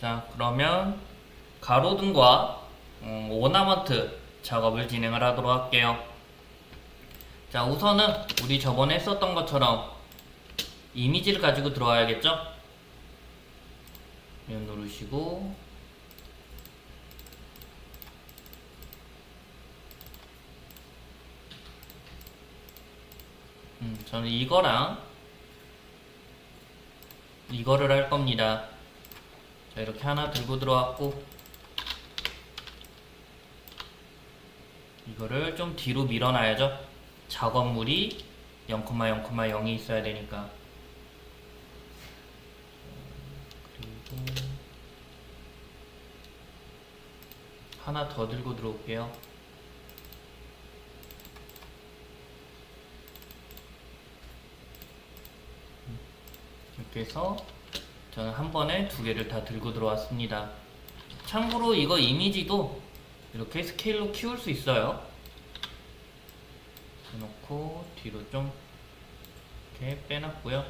자, 그러면 가로등과 음, 오나먼트 작업을 진행을 하도록 할게요. 자, 우선은 우리 저번에 했었던 것처럼 이미지를 가지고 들어와야겠죠? 면 누르시고 음, 저는 이거랑 이거를 할 겁니다. 자, 이렇게 하나 들고 들어왔고 이거를 좀 뒤로 밀어놔야죠. 작업물이 0,0,0이 있어야 되니까. 그리고 하나 더 들고 들어올게요. 이렇게 해서 저는 한 번에 두 개를 다 들고 들어왔습니다. 참고로 이거 이미지도 이렇게 스케일로 키울 수 있어요. 해놓고 뒤로 좀 이렇게 빼놨고요.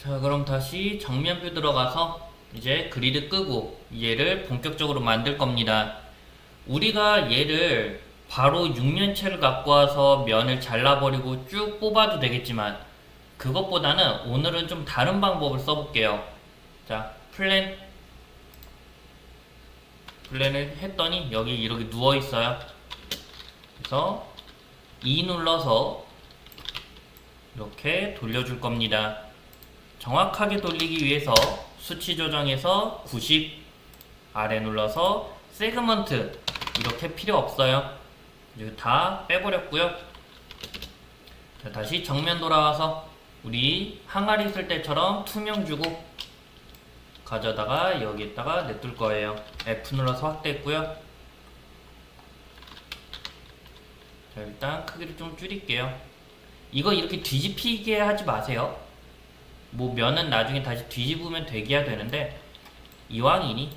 자 그럼 다시 정면뷰 들어가서 이제 그리드 끄고 얘를 본격적으로 만들 겁니다. 우리가 얘를 바로 6면체를 갖고 와서 면을 잘라버리고 쭉 뽑아도 되겠지만 그것보다는 오늘은 좀 다른 방법을 써볼게요. 자, 플랜 플랜을 했더니 여기 이렇게 누워 있어요. 그래서 E 눌러서 이렇게 돌려줄 겁니다. 정확하게 돌리기 위해서 수치 조정에서 90 아래 눌러서 세그먼트 이렇게 필요 없어요. 다 빼버렸고요. 자, 다시 정면 돌아와서 우리 항아리 쓸 때처럼 투명 주고 가져다가 여기에다가 냅둘 거예요. F 눌러서 확대했고요. 자, 일단 크기를 좀 줄일게요. 이거 이렇게 뒤집히게 하지 마세요. 뭐 면은 나중에 다시 뒤집으면 되기야 되는데 이왕이니?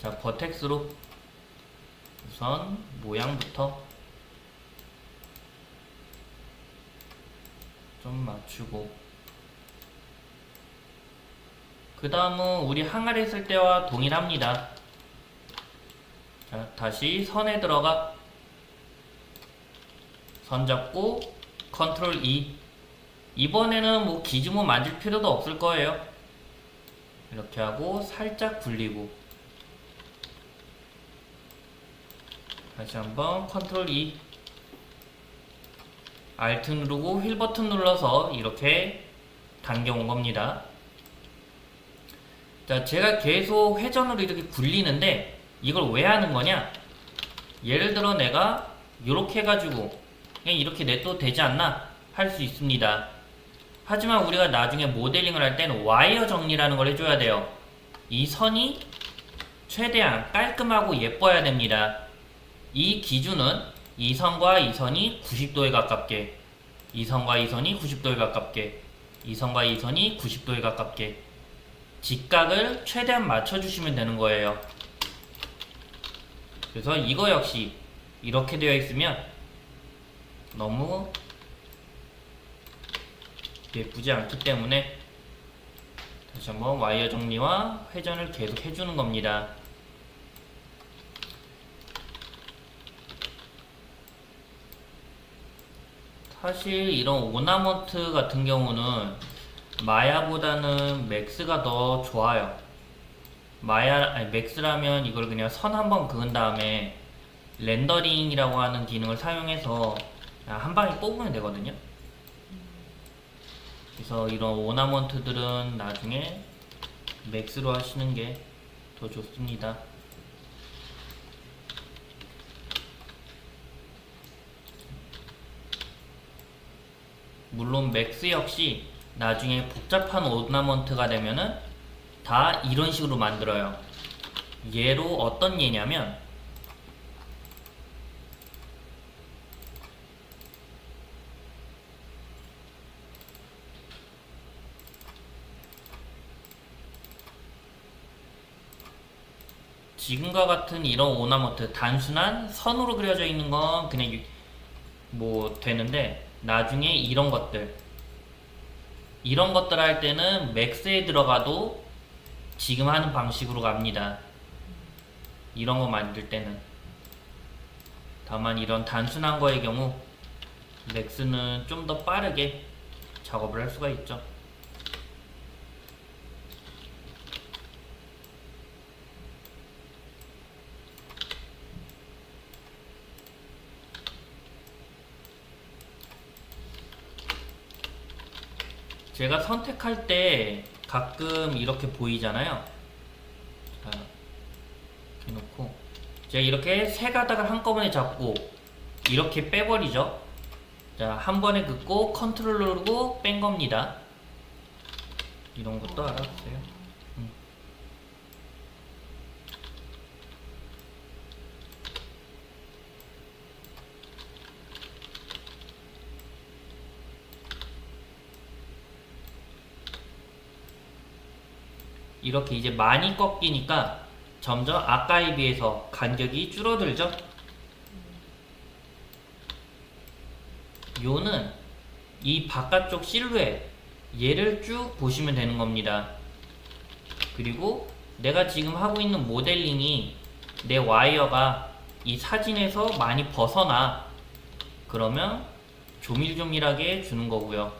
자 버텍스로 우선 모양부터 좀 맞추고 그 다음은 우리 항아리 쓸 때와 동일합니다. 자 다시 선에 들어가. 선 잡고 컨트롤 E. 이번에는 뭐 기준모 만질 필요도 없을 거예요. 이렇게 하고 살짝 굴리고. 다시 한번 컨트롤 E. 알트 누르고 휠 버튼 눌러서 이렇게 당겨 온 겁니다. 자 제가 계속 회전으로 이렇게 굴리는데 이걸 왜 하는 거냐? 예를 들어 내가 이렇게 해가지고 그냥 이렇게 냅둬도 되지 않나 할 수 있습니다. 하지만 우리가 나중에 모델링을 할 때는 와이어 정리라는 걸 해줘야 돼요. 이 선이 최대한 깔끔하고 예뻐야 됩니다. 이 기준은 이 선과 이 선이 90도에 가깝게 이 선과 이 선이 90도에 가깝게 이 선과 이 선이 90도에 가깝게 직각을 최대한 맞춰주시면 되는 거예요. 그래서 이거 역시 이렇게 되어 있으면 너무 예쁘지 않기 때문에 다시 한번 와이어 정리와 회전을 계속 해주는 겁니다. 사실 이런 오나먼트 같은 경우는 마야보다는 맥스가 더 좋아요. 마야 아니 맥스라면 이걸 그냥 선 한번 그은 다음에 렌더링이라고 하는 기능을 사용해서 한 방에 뽑으면 되거든요. 그래서 이런 오나먼트들은 나중에 맥스로 하시는 게 더 좋습니다. 물론 맥스 역시 나중에 복잡한 오나먼트가 되면은 다 이런 식으로 만들어요. 얘로 어떤 예냐면 지금과 같은 이런 오나모트 단순한 선으로 그려져 있는 건 그냥 유- 뭐 되는데 나중에 이런 것들 이런 것들 할 때는 맥스에 들어가도 지금 하는 방식으로 갑니다. 이런 거 만들 때는 다만 이런 단순한 거의 경우 맥스는 좀 더 빠르게 작업을 할 수가 있죠. 제가 선택할 때 가끔 이렇게 보이잖아요. 자, 이렇게 놓고 제가 이렇게 세 가닥을 한꺼번에 잡고 이렇게 빼버리죠. 자, 한 번에 긋고 컨트롤 누르고 뺀 겁니다. 이런 것도 알아보세요. 음. 이렇게 이제 많이 꺾이니까 점점 아까에 비해서 간격이 줄어들죠. 요는 이 바깥쪽 실루엣 얘를 쭉 보시면 되는 겁니다. 그리고 내가 지금 하고 있는 모델링이 내 와이어가 이 사진에서 많이 벗어나 그러면 조밀조밀하게 주는 거고요.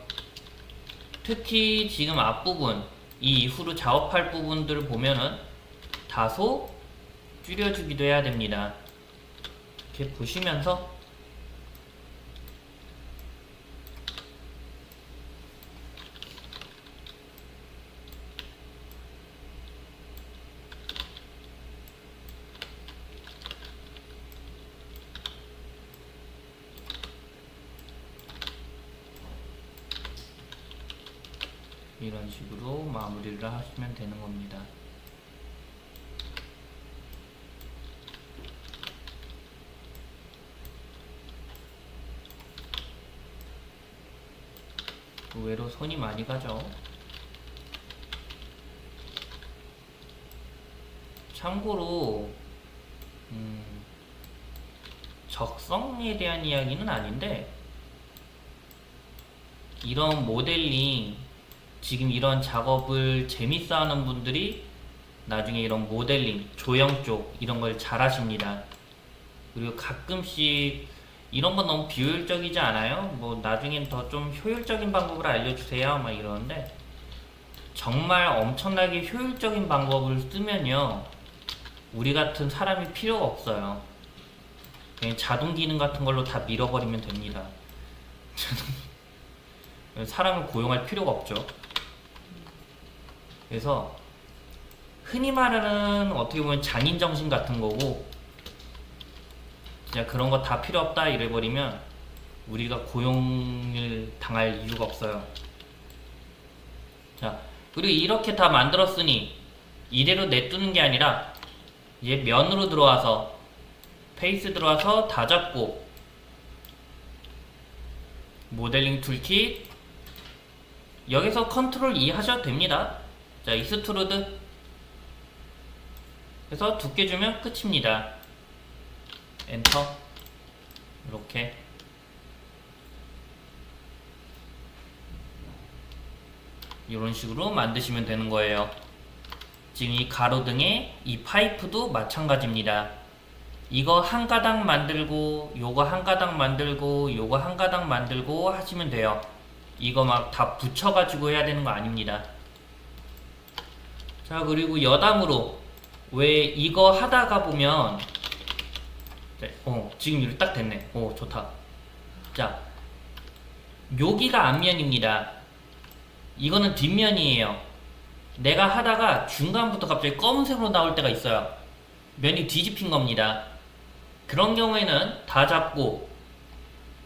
특히 지금 앞부분 이 이후로 작업할 부분들을 보면은 다소 줄여주기도 해야 됩니다. 이렇게 보시면서 이런 식으로 마무리를 하시면 되는 겁니다. 의외로 손이 많이 가죠. 참고로 음, 적성에 대한 이야기는 아닌데 이런 모델링 지금 이런 작업을 재밌어 하는 분들이 나중에 이런 모델링, 조형 쪽 이런 걸 잘 하십니다. 그리고 가끔씩 이런 건 너무 비효율적이지 않아요? 뭐 나중엔 더 좀 효율적인 방법을 알려주세요. 막 이러는데 정말 엄청나게 효율적인 방법을 쓰면요. 우리 같은 사람이 필요가 없어요. 그냥 자동 기능 같은 걸로 다 밀어버리면 됩니다. 사람을 고용할 필요가 없죠. 그래서 흔히 말하는 어떻게 보면 장인 정신 같은 거고 그냥 그런 거 다 필요 없다 이래버리면 우리가 고용을 당할 이유가 없어요. 자 그리고 이렇게 다 만들었으니 이대로 냅두는 게 아니라 이제 면으로 들어와서 페이스 들어와서 다 잡고 모델링 툴킷 여기서 컨트롤 E 하셔도 됩니다. 자, 익스트루드 그래서 두께 주면 끝입니다. 엔터 이렇게 이런 식으로 만드시면 되는 거예요. 지금 이 가로등의 이 파이프도 마찬가지입니다. 이거 한 가닥 만들고 요거 한 가닥 만들고 요거 한 가닥 만들고 하시면 돼요. 이거 막 다 붙여가지고 해야 되는 거 아닙니다. 자 그리고 여담으로 왜 이거 하다가 보면 네, 어 지금 이렇게 딱 됐네. 오 좋다. 자 여기가 앞면입니다. 이거는 뒷면이에요. 내가 하다가 중간부터 갑자기 검은색으로 나올 때가 있어요. 면이 뒤집힌 겁니다. 그런 경우에는 다 잡고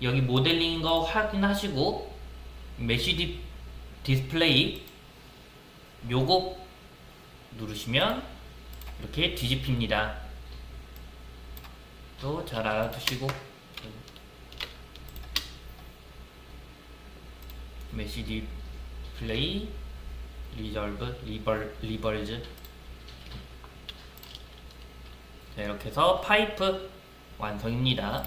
여기 모델링인 거 확인하시고 메시 디, 디스플레이 요거 누르시면 이렇게 뒤집힙니다. 또 잘 알아두시고 메시 디스플레이 리절브 리벌 리벌즈 자, 이렇게 해서 파이프 완성입니다.